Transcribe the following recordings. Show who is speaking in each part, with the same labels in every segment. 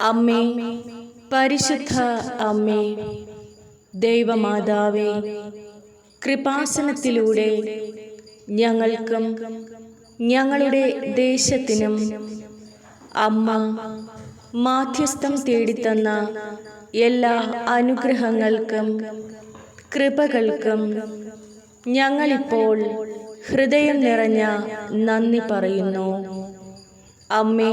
Speaker 1: അമ്മേ പരിശുദ്ധ അമ്മേ ദൈവമാതാവേ കൃപാസനത്തിലൂടെ ഞങ്ങൾക്കും ഞങ്ങളുടെ ദേശത്തിനും അമ്മ മാധ്യസ്ഥം തേടിത്തന്ന എല്ലാ അനുഗ്രഹങ്ങൾക്കും കൃപകൾക്കും ഞങ്ങളിപ്പോൾ ഹൃദയം നിറഞ്ഞ നന്ദി പറയുന്നു. അമ്മേ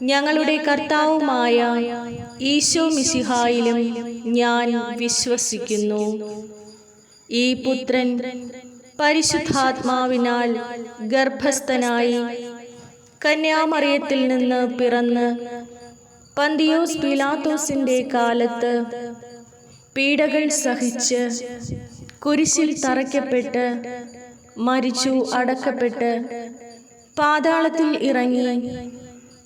Speaker 1: ഞങ്ങളുടെ കർത്താവുമായ ഈശോ മിശിഹായിലും ഞാൻ വിശ്വസിക്കുന്നു. ഈ പുത്രൻ പരിശുദ്ധാത്മാവിനാൽ ഗർഭസ്ഥനായി കന്യാമറിയത്തിൽ നിന്ന് പിറന്ന് പന്തിയോസ് പിലാത്തോസിന്റെ കാലത്ത് പീഡകൾ സഹിച്ച് കുരിശിൽ തറയ്ക്കപ്പെട്ട് മരിച്ചു അടക്കപ്പെട്ട് പാതാളത്തിൽ ഇറങ്ങി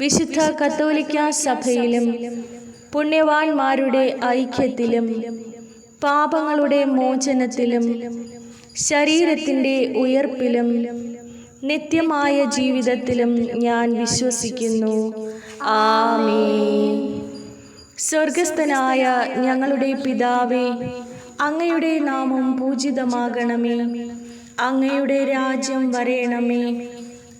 Speaker 1: വിശുദ്ധ കത്തോലിക്ക സഭയിലും പുണ്യവാന്മാരുടെ ഐക്യത്തിലും പാപങ്ങളുടെ മോചനത്തിലും ശരീരത്തിന്റെ ഉയർപ്പിലും നിത്യമായ ജീവിതത്തിലും ഞാൻ വിശ്വസിക്കുന്നു. ആമീ സ്വർഗസ്ഥനായ ഞങ്ങളുടെ പിതാവേ അങ്ങയുടെ നാമം പൂജിതമാകണമേ. അങ്ങയുടെ രാജ്യം വരയണമേ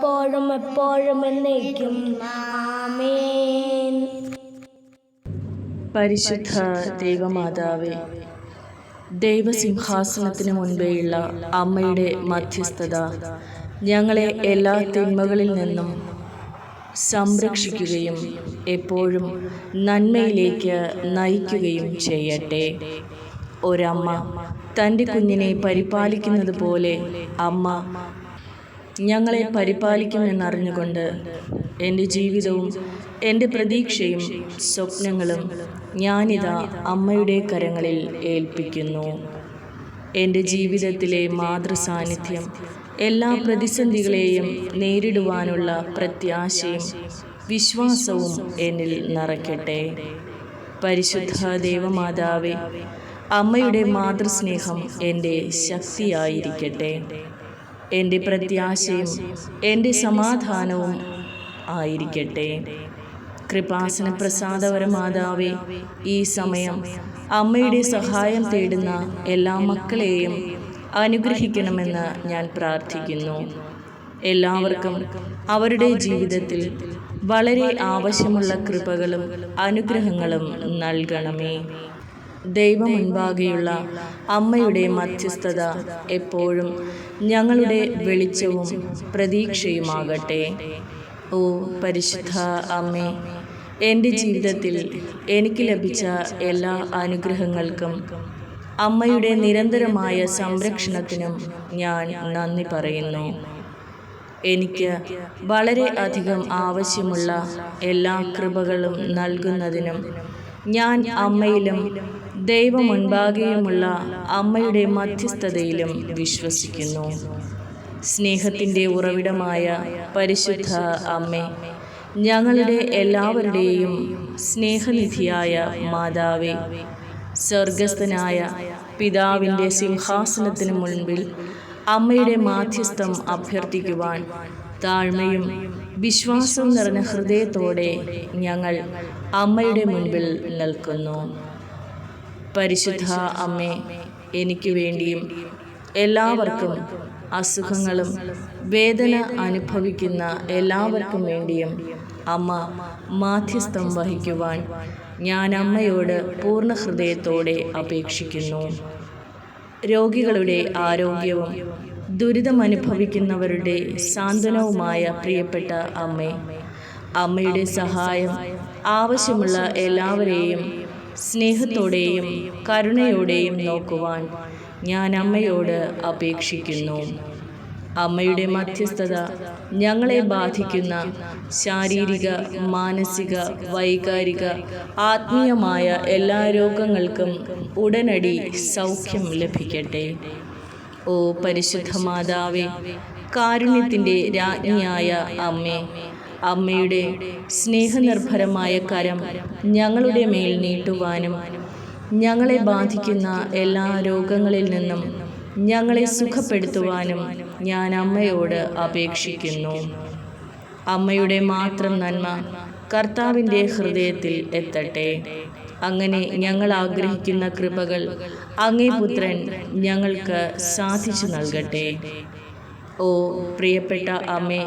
Speaker 2: ഇപ്പോഴും എപ്പോഴും എന്നേക്കും. ആമേൻ.
Speaker 1: പരിശുദ്ധ ദൈവമാതാവേ ദൈവസിംഹാസനത്തിന് മുൻപേയുള്ള അമ്മയുടെ മധ്യസ്ഥത ഞങ്ങളെ എല്ലാ തിന്മകളിൽ നിന്നും സംരക്ഷിക്കുകയും എപ്പോഴും നന്മയിലേക്ക് നയിക്കുകയും ചെയ്യട്ടെ. ഒരമ്മ തന്റെ കുഞ്ഞിനെ പരിപാലിക്കുന്നത് പോലെ അമ്മ ഞങ്ങളെ പരിപാലിക്കുമെന്നറിഞ്ഞുകൊണ്ട് എന്റെ ജീവിതവും എന്റെ പ്രതീക്ഷയും സ്വപ്നങ്ങളും ഞാനിതാ അമ്മയുടെ കരങ്ങളിൽ ഏൽപ്പിക്കുന്നു. എന്റെ ജീവിതത്തിലെ മാതൃസാന്നിധ്യം എല്ലാ പ്രതിസന്ധികളെയും നേരിടുവാനുള്ള പ്രത്യാശയും വിശ്വാസവും എന്നിൽ നിറയ്ക്കട്ടെ. പരിശുദ്ധ ദേവമാതാവേ അമ്മയുടെ മാതൃസ്നേഹം എന്റെ ശക്തിയായിരിക്കട്ടെ. എന്റെ പ്രത്യാശയും എന്റെ സമാധാനവും ആയിരിക്കട്ടെ. കൃപാസന പ്രസാദവര മാതാവേ ഈ സമയം അമ്മയുടെ സഹായം തേടുന്ന എല്ലാ മക്കളെയും അനുഗ്രഹിക്കണമെന്ന് ഞാൻ പ്രാർത്ഥിക്കുന്നു. എല്ലാവർക്കും അവരുടെ ജീവിതത്തിൽ വളരെ ആവശ്യമുള്ള കൃപകളും അനുഗ്രഹങ്ങളും നൽകണമേ. ദൈവമുൻപാകെയുള്ള അമ്മയുടെ മധ്യസ്ഥത എപ്പോഴും ഞങ്ങളുടെ വെളിച്ചവും പ്രതീക്ഷയുമാകട്ടെ. ഓ പരിശുദ്ധ അമ്മേ എന്റെ ജീവിതത്തിൽ എനിക്ക് ലഭിച്ച എല്ലാ അനുഗ്രഹങ്ങൾക്കും അമ്മയുടെ നിരന്തരമായ സംരക്ഷണത്തിനും ഞാൻ നന്ദി പറയുന്നു. എനിക്ക് വളരെ അധികം ആവശ്യമുള്ള എല്ലാ കൃപകളും നൽകുന്നതിനും ഞാൻ അമ്മയിലും ദൈവമുൻപാകെയുമുള്ള അമ്മയുടെ മധ്യസ്ഥതയിലും വിശ്വസിക്കുന്നു. സ്നേഹത്തിന്റെ ഉറവിടമായ പരിശുദ്ധ അമ്മേ ഞങ്ങളുടെ എല്ലാവരുടെയും സ്നേഹനിധിയായ മാതാവേ സ്വർഗസ്ഥനായ പിതാവിന്റെ സിംഹാസനത്തിന് മുൻപിൽ അമ്മയുടെ മാധ്യസ്ഥം അഭ്യർത്ഥിക്കുവാൻ താഴ്മയും വിശ്വാസം നിറഞ്ഞ ഹൃദയത്തോടെ ഞങ്ങൾ അമ്മയുടെ മുൻപിൽ നിൽക്കുന്നു. പരിശുദ്ധ അമ്മേ എനിക്ക് വേണ്ടിയും എല്ലാവർക്കും അസുഖങ്ങളും വേദന അനുഭവിക്കുന്ന എല്ലാവർക്കും വേണ്ടിയും അമ്മ മാധ്യസ്ഥം വഹിക്കുവാൻ ഞാൻ അമ്മയോട് പൂർണ ഹൃദയത്തോടെ അപേക്ഷിക്കുന്നു. രോഗികളുടെ ആരോഗ്യവും ദുരിതമനുഭവിക്കുന്നവരുടെ സാന്ത്വനവുമായ പ്രിയപ്പെട്ട അമ്മേ അമ്മയുടെ സഹായം ആവശ്യമുള്ള എല്ലാവരെയും സ്നേഹത്തോടെയും കരുണയോടെയും നോക്കുവാൻ ഞാൻ അമ്മയോട് അപേക്ഷിക്കുന്നു. അമ്മയുടെ മധ്യസ്ഥത ഞങ്ങളെ ബാധിക്കുന്ന ശാരീരിക മാനസിക വൈകാരിക ആത്മീയമായ എല്ലാ രോഗങ്ങൾക്കും ഉടനടി സൗഖ്യം ലഭിക്കട്ടെ. ഓ പരിശുദ്ധ മാതാവേ കാരുണ്യത്തിന്റെ രാജ്ഞിയായ അമ്മേ അമ്മയുടെ സ്നേഹനിർഭരമായ കരം ഞങ്ങളുടെ മേൽ നീട്ടുവാനും ഞങ്ങളെ ബാധിക്കുന്ന എല്ലാ രോഗങ്ങളിൽ നിന്നും ഞങ്ങളെ സുഖപ്പെടുത്തുവാനും ഞാൻ അമ്മയോട് അപേക്ഷിക്കുന്നു. അമ്മയുടെ മാത്രം നന്മ കർത്താവിന്റെ ഹൃദയത്തിൽ എത്തട്ടെ. അങ്ങനെ ഞങ്ങൾ ആഗ്രഹിക്കുന്ന കൃപകൾ അങ്ങേ പുത്രൻ ഞങ്ങൾക്ക് സാധിച്ചു നൽകട്ടെ. ഓ പ്രിയപ്പെട്ട അമ്മേ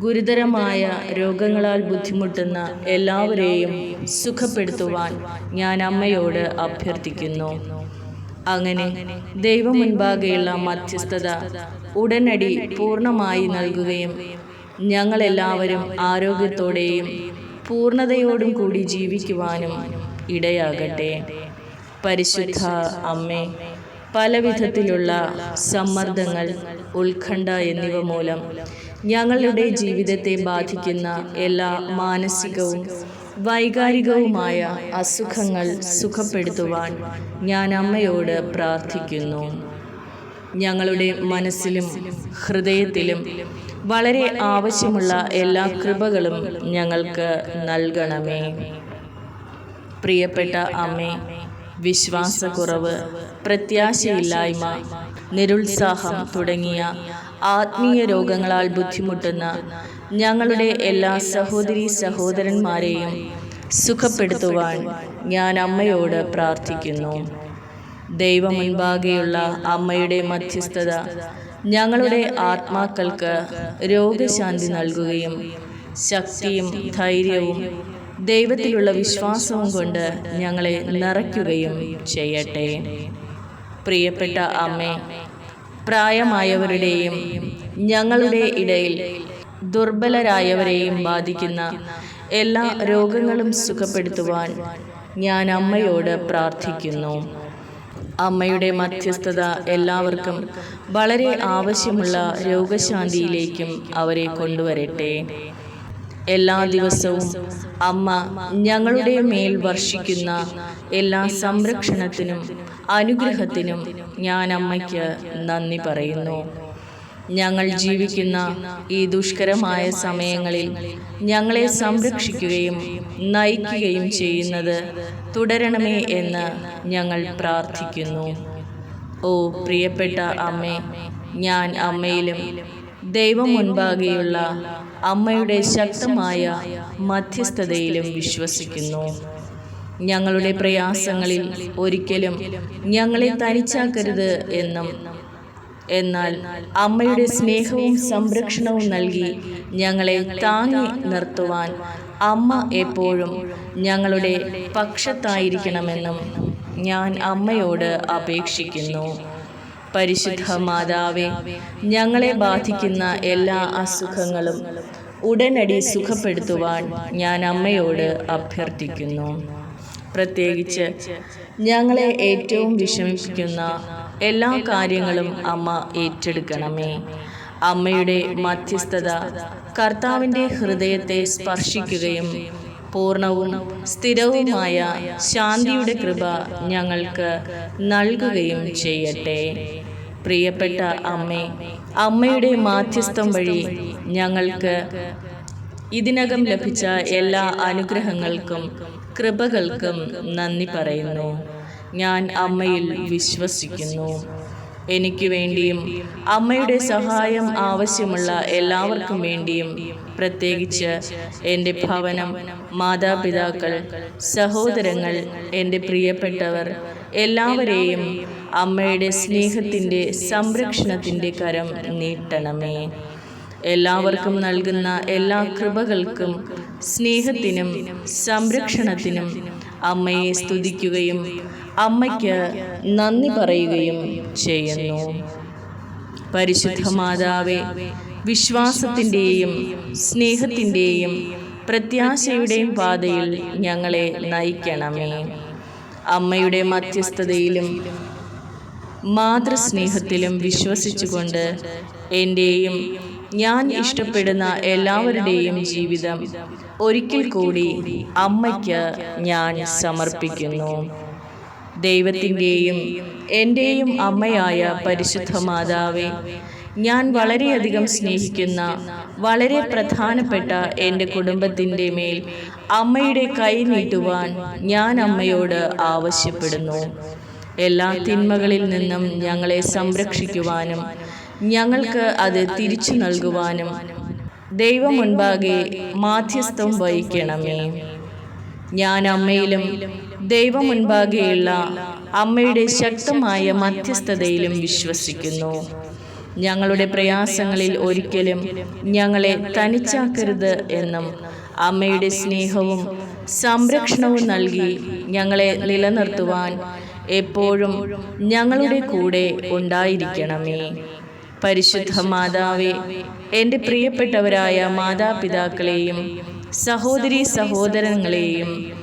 Speaker 1: ഗുരുതരമായ രോഗങ്ങളാൽ ബുദ്ധിമുട്ടുന്ന എല്ലാവരെയും സുഖപ്പെടുത്തുവാൻ ഞാൻ അമ്മയോട് അഭ്യർത്ഥിക്കുന്നു. അങ്ങനെ ദൈവം മുൻപാകെയുള്ള മധ്യസ്ഥത ഉടനടി പൂർണമായി നൽകുകയും ഞങ്ങളെല്ലാവരും ആരോഗ്യത്തോടെയും പൂർണതയോടും കൂടി ജീവിക്കുവാനും ഇടയാകട്ടെ. പരിശുദ്ധ അമ്മേ പലവിധത്തിലുള്ള സമ്മർദ്ദങ്ങൾ ഉത്കണ്ഠ എന്നിവ മൂലം ഞങ്ങളുടെ ജീവിതത്തെ ബാധിക്കുന്ന എല്ലാ മാനസികവും വൈകാരികവുമായ അസുഖങ്ങൾ സുഖപ്പെടുത്തുവാൻ ഞാൻ അമ്മയോട് പ്രാർത്ഥിക്കുന്നു. ഞങ്ങളുടെ മനസ്സിലും ഹൃദയത്തിലും വളരെ ആവശ്യമുള്ള എല്ലാ കൃപകളും ഞങ്ങൾക്ക് നൽകണമേ. പ്രിയപ്പെട്ട അമ്മേ വിശ്വാസക്കുറവ് പ്രത്യാശയില്ലായ്മ നിരുത്സാഹം തുടങ്ങിയ ആത്മീയ രോഗങ്ങളാൽ ബുദ്ധിമുട്ടുന്ന ഞങ്ങളുടെ എല്ലാ സഹോദരി സഹോദരന്മാരെയും സുഖപ്പെടുത്തുവാൻ ഞാൻ അമ്മയോട് പ്രാർത്ഥിക്കുന്നു. ദൈവമുൻപാകെയുള്ള അമ്മയുടെ മധ്യസ്ഥത ഞങ്ങളുടെ ആത്മാക്കൾക്ക് രോഗശാന്തി നൽകുകയും ശക്തിയും ധൈര്യവും ദൈവത്തിലുള്ള വിശ്വാസവും കൊണ്ട് ഞങ്ങളെ നിറയ്ക്കുകയും ചെയ്യട്ടെ. പ്രിയപ്പെട്ട അമ്മേ പ്രായമായവരുടെയും ഞങ്ങളുടെ ഇടയിൽ ദുർബലരായവരെയും ബാധിക്കുന്ന എല്ലാ രോഗങ്ങളും സുഖപ്പെടുത്തുവാൻ ഞാൻ അമ്മയോട് പ്രാർത്ഥിക്കുന്നു. അമ്മയുടെ മധ്യസ്ഥത എല്ലാവർക്കും വളരെ ആവശ്യമുള്ള രോഗശാന്തിയിലേക്കും അവരെ കൊണ്ടുവരട്ടെ. എല്ലാ ദിവസവും അമ്മ ഞങ്ങളുടെ മേൽ വർഷിക്കുന്ന എല്ലാ സംരക്ഷണത്തിനും അനുഗ്രഹത്തിനും ഞാൻ അമ്മയ്ക്ക് നന്ദി പറയുന്നു. ഞങ്ങൾ ജീവിക്കുന്ന ഈ ദുഷ്കരമായ സമയങ്ങളിൽ ഞങ്ങളെ സംരക്ഷിക്കുകയും നയിക്കുകയും ചെയ്യുന്നത് തുടരണമേ എന്ന് ഞങ്ങൾ പ്രാർത്ഥിക്കുന്നു. ഓ പ്രിയപ്പെട്ട അമ്മേ ഞാൻ അമ്മയിലും ദൈവം മുൻപാകെയുള്ള അമ്മയുടെ ശക്തമായ മധ്യസ്ഥതയിലും വിശ്വസിക്കുന്നു. ഞങ്ങളുടെ പ്രയാസങ്ങളിൽ ഒരിക്കലും ഞങ്ങളെ തനിച്ചാക്കരുത് എന്നും എന്നാൽ അമ്മയുടെ സ്നേഹവും സംരക്ഷണവും നൽകി ഞങ്ങളെ താങ്ങി നിർത്തുവാൻ അമ്മ എപ്പോഴും ഞങ്ങളുടെ പക്ഷത്തായിരിക്കണമെന്നും ഞാൻ അമ്മയോട് അപേക്ഷിക്കുന്നു. പരിശുദ്ധ മാതാവേ ഞങ്ങളെ ബാധിക്കുന്ന എല്ലാ അസുഖങ്ങളും ഉടനടി സുഖപ്പെടുത്തുവാൻ ഞാൻ അമ്മയോട് അഭ്യർത്ഥിക്കുന്നു. പ്രത്യേകിച്ച് ഞങ്ങളെ ഏറ്റവും വിഷമിപ്പിക്കുന്ന എല്ലാ കാര്യങ്ങളും അമ്മ ഏറ്റെടുക്കണമേ. അമ്മയുടെ മധ്യസ്ഥത കർത്താവിന്റെ ഹൃദയത്തെ സ്പർശിക്കുകയും പൂർണവും സ്ഥിരവുമായ ശാന്തിയുടെ കൃപ ഞങ്ങൾക്ക് നൽകുകയും ചെയ്യട്ടെ. പ്രിയപ്പെട്ട അമ്മേ അമ്മയുടെ മാധ്യസ്ഥം വഴി ഞങ്ങൾക്ക് ഇതിനകം ലഭിച്ച എല്ലാ അനുഗ്രഹങ്ങൾക്കും കൃപകൾക്കും നന്ദി പറയുന്നു. ഞാൻ അമ്മയിൽ വിശ്വസിക്കുന്നു. എനിക്ക് വേണ്ടിയും അമ്മയുടെ സഹായം ആവശ്യമുള്ള എല്ലാവർക്കും വേണ്ടിയും പ്രത്യേകിച്ച് എന്റെ ഭവനം മാതാപിതാക്കൾ സഹോദരങ്ങൾ എന്റെ പ്രിയപ്പെട്ടവർ എല്ലാവരെയും അമ്മയുടെ സ്നേഹത്തിന്റെ സംരക്ഷണത്തിന്റെ കരം നീട്ടണമേ. എല്ലാവർക്കും നൽകുന്ന എല്ലാ കൃപകൾക്കും സ്നേഹത്തിനും സംരക്ഷണത്തിനും അമ്മയെ സ്തുതിക്കുകയും അമ്മയ്ക്ക് നന്ദി പറയുകയും ചെയ്യുന്നു. പരിശുദ്ധ മാതാവെ വിശ്വാസത്തിന്റെയും സ്നേഹത്തിന്റെയും പ്രത്യാശയുടെയും പാതയിൽ ഞങ്ങളെ നയിക്കണമേ. അമ്മയുടെ മധ്യസ്ഥതയിലും മാതൃസ്നേഹത്തിലും വിശ്വസിച്ചുകൊണ്ട് എന്റെയും ഞാൻ ഇഷ്ടപ്പെടുന്ന എല്ലാവരുടെയും ജീവിതം ഒരിക്കൽ കൂടി അമ്മയ്ക്ക് ഞാൻ സമർപ്പിക്കുന്നു. ദൈവത്തിന്റെയും എന്റെയും അമ്മയായ പരിശുദ്ധ മാതാവേ ഞാൻ വളരെയധികം സ്നേഹിക്കുന്ന വളരെ പ്രധാനപ്പെട്ട എന്റെ കുടുംബത്തിന്റെ മേൽ അമ്മയുടെ കൈ നീട്ടുവാൻ ഞാൻ അമ്മയോട് ആവശ്യപ്പെടുന്നു. എല്ലാ തിന്മകളിൽ നിന്നും ഞങ്ങളെ സംരക്ഷിക്കുവാനും ഞങ്ങൾക്ക് അത് തിരിച്ചു നൽകുവാനും ദൈവം മുൻപാകെ മാധ്യസ്ഥം വഹിക്കണമേ. ഞാൻ അമ്മയിലും ദൈവം മുൻപാകെയുള്ള അമ്മയുടെ ശക്തമായ മധ്യസ്ഥതയിലും വിശ്വസിക്കുന്നു. ഞങ്ങളുടെ പ്രയാസങ്ങളിൽ ഒരിക്കലും ഞങ്ങളെ തനിച്ചാക്കരുത് എന്നും അമ്മയുടെ സ്നേഹവും സംരക്ഷണവും നൽകി ഞങ്ങളെ നിലനിർത്തുവാൻ എപ്പോഴും ഞങ്ങളുടെ കൂടെ ഉണ്ടായിരിക്കണമേ. പരിശുദ്ധ മാതാവേ എന്റെ പ്രിയപ്പെട്ടവരായ മാതാപിതാക്കളെയും സഹോദരി സഹോദരങ്ങളെയും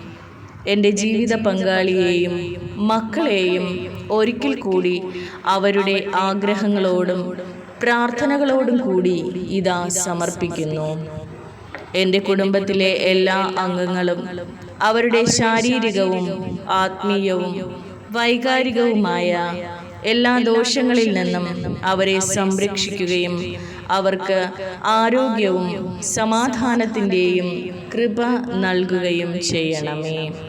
Speaker 1: എന്റെ ജീവിത പങ്കാളിയെയും മക്കളെയും ഒരിക്കൽ കൂടി അവരുടെ ആഗ്രഹങ്ങളോടും പ്രാർത്ഥനകളോടും കൂടി ഇതാ സമർപ്പിക്കുന്നു. എന്റെ കുടുംബത്തിലെ എല്ലാ അംഗങ്ങളും അവരുടെ ശാരീരികവും ആത്മീയവും വൈകാരികവുമായ എല്ലാ ദോഷങ്ങളിൽ നിന്നും അവരെ സംരക്ഷിക്കുകയും അവർക്ക് ആരോഗ്യവും സമാധാനത്തിന്റെയും കൃപ നൽകുകയും ചെയ്യണമേ.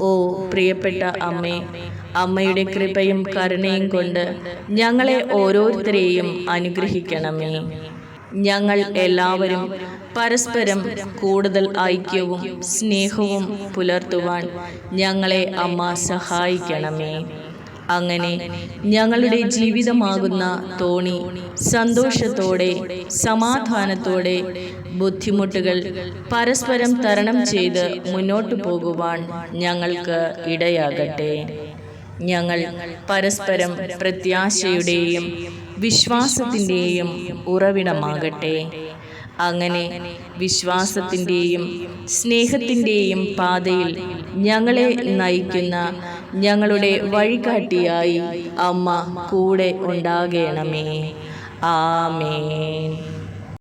Speaker 1: ഓ പ്രിയപ്പെട്ട അമ്മേ അമ്മയുടെ കൃപയും കരുണയും കൊണ്ട് ഞങ്ങളെ ഓരോരുത്തരെയും അനുഗ്രഹിക്കണമേ. ഞങ്ങൾ എല്ലാവരും പരസ്പരം കൂടുതൽ ഐക്യവും സ്നേഹവും പുലർത്തുവാൻ ഞങ്ങളെ അമ്മ സഹായിക്കണമേ. അങ്ങനെ ഞങ്ങളുടെ ജീവിതമാകുന്ന തോണി സന്തോഷത്തോടെ സമാധാനത്തോടെ ബുദ്ധിമുട്ടുകൾ പരസ്പരം തരണം ചെയ്ത് മുന്നോട്ടു പോകുവാൻ ഞങ്ങൾക്ക് ഇടയാകട്ടെ. ഞങ്ങൾ പരസ്പരം പ്രത്യാശയുടെയും വിശ്വാസത്തിന്റെയും ഉറവിടമാകട്ടെ. അങ്ങനെ വിശ്വാസത്തിന്റെയും സ്നേഹത്തിന്റെയും പാതയിൽ ഞങ്ങളെ നയിക്കുന്ന ഞങ്ങളുടെ വഴികാട്ടിയായി അമ്മ കൂടെ ഉണ്ടാകണമേ. ആമേൻ.